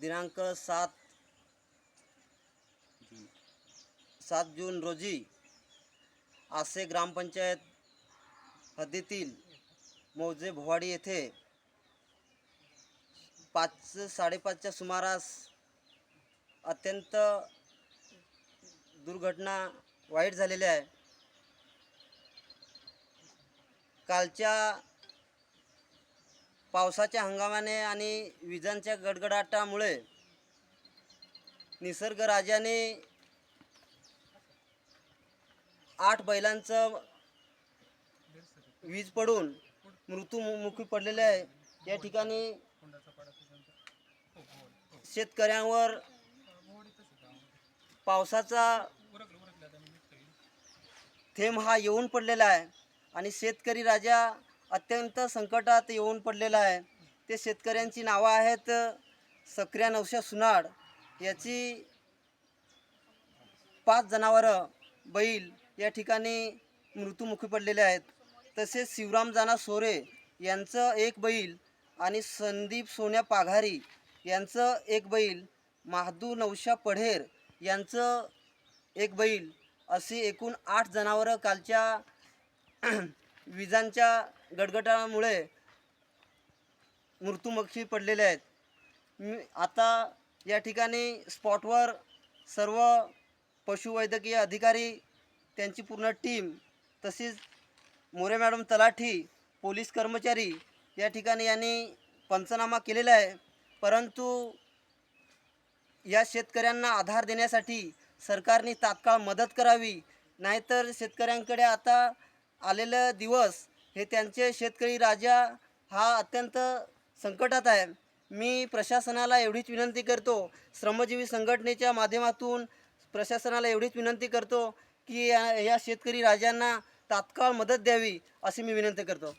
दिनांक सात सात जून रोजी आसे ग्रामपंचायत हद्दीतील मौजे भोवाडी येथे पाच साडेपाचच्या सुमारास अत्यंत दुर्घटना वाईट झालेल्या आहे. कालच्या पावसाच्या हंगामाने आणि विजांच्या गडगडाटामुळे निसर्गराजाने आठ बैलांचं वीज पडून मृत्यूमुखी पडलेले आहे. या ठिकाणी शेतकऱ्यांवर पावसाचा थेंब हा येऊन पडलेला आहे आणि शेतकरी राजा अत्यंत संकटात येऊन पडलेला आहे. ते शेतकऱ्यांची नावं आहेत सक्रिया नवशा सुनाड. याची पाच जनावरं बैल या ठिकाणी मृत्यूमुखी पडलेले आहेत. तसेच शिवराम जाना सोरे यांचं एक बैल आणि संदीप सोन्या पाघारी यांचं एक बैल महादू नवशा पढेर यांचं एक बैल अशी एकूण आठ जनावरं कालच्या विजांच्या गडगडामुळे मृत्यूमुखी पडलेले आहेत. मी आता या ठिकाणी स्पॉटवर सर्व पशुवैद्यकीय अधिकारी त्यांची पूर्ण टीम तसेच मोरे मॅडम तलाठी पोलीस कर्मचारी या ठिकाणी यांनी पंचनामा केलेला आहे. परंतु या शेतकऱ्यांना आधार देण्यासाठी सरकारने तात्काळ मदत करावी नाहीतर शेतकऱ्यांकडे आता आलेलं दिवस हे त्यांचे शेतकरी राजा हा अत्यंत संकटात आहे. मी प्रशासनाला एवढीच विनंती करतो श्रमजीवी संघटनेच्या माध्यमातून प्रशासनाला एवढीच विनंती करतो की या या शेतकरी राजांना तात्काळ मदत द्यावी अशी मी विनंती करतो.